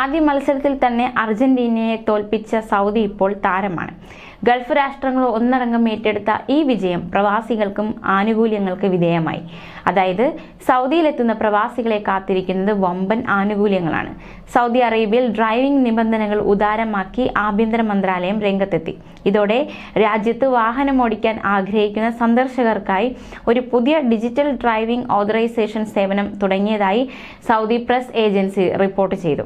ആദ്യ മത്സരത്തിൽ തന്നെ അർജന്റീനയെ തോൽപ്പിച്ച സൗദി ഇപ്പോൾ താരമാണ്. ഗൾഫ് രാഷ്ട്രങ്ങൾ ഒന്നടങ്കം ഏറ്റെടുത്ത ഈ വിജയം പ്രവാസികൾക്കും ആനുകൂല്യങ്ങൾക്ക് വിധേയമായി. അതായത് സൗദിയിലെത്തുന്ന പ്രവാസികളെ കാത്തിരിക്കുന്നത് വമ്പൻ ആനുകൂല്യങ്ങളാണ്. സൗദി അറേബ്യയിൽ ഡ്രൈവിംഗ് നിബന്ധനകൾ ഉദാരമാക്കി ആഭ്യന്തര മന്ത്രാലയം രംഗത്തെത്തി. ഇതോടെ രാജ്യത്ത് വാഹനം ഓടിക്കാൻ ആഗ്രഹിക്കുന്ന സന്ദർശകർക്കായി ഒരു പുതിയ ഡിജിറ്റൽ ഡ്രൈവിംഗ് ഓതറൈസേഷൻ സേവനം തുടങ്ങിയതായി സൗദി പ്രസ് ഏജൻസി റിപ്പോർട്ട് ചെയ്തു.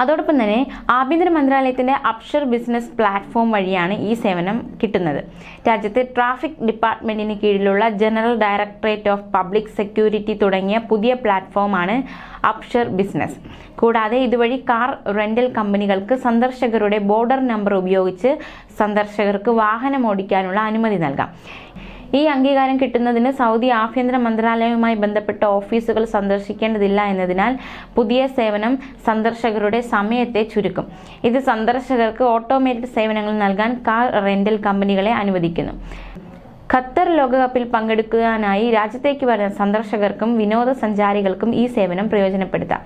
അതോടൊപ്പം തന്നെ ആഭ്യന്തര മന്ത്രാലയത്തിന്റെ അപ്ഷർ ബിസിനസ് പ്ലാറ്റ്ഫോം വഴിയാണ് ഈ സേവനം കിട്ടുന്നത്. രാജ്യത്തെ ട്രാഫിക് ഡിപ്പാർട്ട്മെന്റിന് കീഴിലുള്ള general directorate of public security തുടങ്ങിയ പുതിയ പ്ലാറ്റ്ഫോമാണ് അപ്ഷർ ബിസിനസ്. കൂടാതെ ഇതുവഴി കാർ റെന്റൽ കമ്പനികൾക്ക് സന്ദർശകരുടെ ബോർഡർ നമ്പർ ഉപയോഗിച്ച് സന്ദർശകർക്ക് വാഹനം ഓടിക്കാനുള്ള അനുമതി നൽകാം. ഈ അംഗീകാരം കിട്ടുന്നതിന് സൗദി ആഭ്യന്തര മന്ത്രാലയവുമായി ബന്ധപ്പെട്ട ഓഫീസുകൾ സന്ദർശിക്കേണ്ടതില്ല എന്നതിനാൽ പുതിയ സേവനം സന്ദർശകരുടെ സമയത്തെ ചുരുക്കും. ഇത് സന്ദർശകർക്ക് ഓട്ടോമേറ്റഡ് സേവനങ്ങൾ നൽകാൻ കാർ റെന്റൽ കമ്പനികളെ അനുവദിക്കുന്നു. ഖത്തർ ലോകകപ്പിൽ പങ്കെടുക്കാനായി രാജ്യത്തേക്ക് വരുന്ന സന്ദർശകർക്കും വിനോദസഞ്ചാരികൾക്കും ഈ സേവനം പ്രയോജനപ്പെടുത്താം.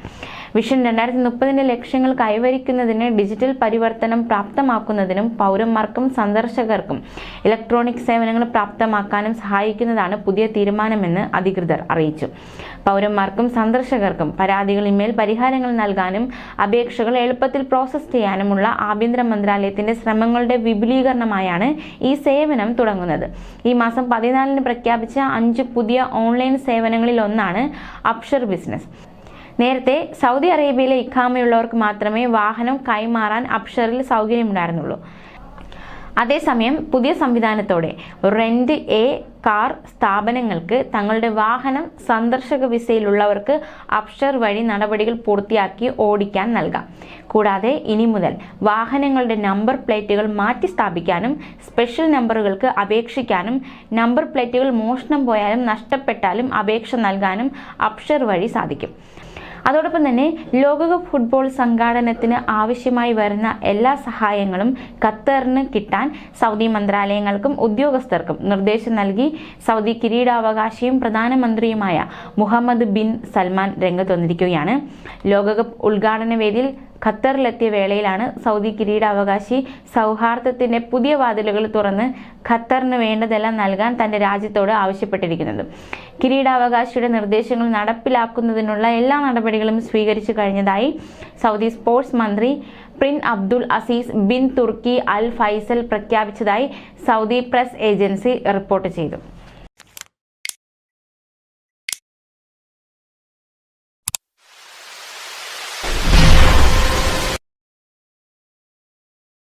വിഷൻ രണ്ടായിരത്തി മുപ്പതിന്റെ ലക്ഷ്യങ്ങൾ കൈവരിക്കുന്നതിന് ഡിജിറ്റൽ പരിവർത്തനം പ്രാപ്തമാക്കുന്നതിനും പൗരന്മാർക്കും സന്ദർശകർക്കും ഇലക്ട്രോണിക് സേവനങ്ങൾ പ്രാപ്തമാക്കാനും സഹായിക്കുന്നതാണ് പുതിയ തീരുമാനമെന്ന് അധികൃതർ അറിയിച്ചു. പൗരന്മാർക്കും സന്ദർശകർക്കും പരാതികളിന്മേൽ പരിഹാരങ്ങൾ നൽകാനും അപേക്ഷകൾ എളുപ്പത്തിൽ പ്രോസസ് ചെയ്യാനുമുള്ള ആഭ്യന്തര മന്ത്രാലയത്തിന്റെ ശ്രമങ്ങളുടെ വിപുലീകരണമായാണ് ഈ സേവനം തുടങ്ങുന്നത്. ഈ മാസം പതിനാലിന് പ്രഖ്യാപിച്ച അഞ്ച് പുതിയ ഓൺലൈൻ സേവനങ്ങളിൽ ഒന്നാണ് അപ്ഷർ ബിസിനസ്. നേരത്തെ സൗദി അറേബ്യയിലെ ഇഖാമയുള്ളവർക്ക് മാത്രമേ വാഹനം കൈമാറാൻ അപ്ഷറിൽ സൗകര്യമുണ്ടായിരുന്നുള്ളൂ. അതേസമയം പുതിയ സംവിധാനത്തോടെ റെന്റ് എ കാർ സ്ഥാപനങ്ങൾക്ക് തങ്ങളുടെ വാഹനം സന്ദർശക വിസയിലുള്ളവർക്ക് അപ്ഷർ വഴി നടപടികൾ പൂർത്തിയാക്കി ഓടിക്കാൻ നൽകാം. കൂടാതെ ഇനി മുതൽ വാഹനങ്ങളുടെ നമ്പർ പ്ലേറ്റുകൾ മാറ്റി സ്ഥാപിക്കാനും സ്പെഷ്യൽ നമ്പറുകൾക്ക് അപേക്ഷിക്കാനും നമ്പർ പ്ലേറ്റുകൾ മോഷണം പോയാലും നഷ്ടപ്പെട്ടാലും അപേക്ഷ നൽകാനും അപ്ഷർ വഴി സാധിക്കും. അതോടൊപ്പം തന്നെ ലോകകപ്പ് ഫുട്ബോൾ സംഘാടനത്തിന് ആവശ്യമായി വരുന്ന എല്ലാ സഹായങ്ങളും ഖത്തറിന് കിട്ടാൻ സൗദി മന്ത്രാലയങ്ങൾക്കും ഉദ്യോഗസ്ഥർക്കും നിർദ്ദേശം നൽകി. സൗദി കിരീടാവകാശിയും പ്രധാനമന്ത്രിയുമായ മുഹമ്മദ് ബിൻ സൽമാൻ രംഗത്ത് വന്നിരിക്കുകയാണ്. ലോകകപ്പ് ഉദ്ഘാടന വേദിയിൽ ഖത്തറിലെത്തിയ വേളയിലാണ് സൗദി കിരീടാവകാശി സൗഹാർദ്ദത്തിന്റെ പുതിയ വാതിലുകൾ തുറന്ന് ഖത്തറിന് വേണ്ടതെല്ലാം നൽകാൻ തന്റെ രാജ്യത്തോട് ആവശ്യപ്പെട്ടിരിക്കുന്നത്. കിരീടാവകാശിയുടെ നിർദ്ദേശങ്ങൾ നടപ്പിലാക്കുന്നതിനുള്ള എല്ലാ നടപടികളും സ്വീകരിച്ചു കഴിഞ്ഞതായി സൗദി സ്പോർട്സ് മന്ത്രി prince Abdul Aziz bin Turki al Faisal പ്രഖ്യാപിച്ചതായി Saudi press agency report ചെയ്തു.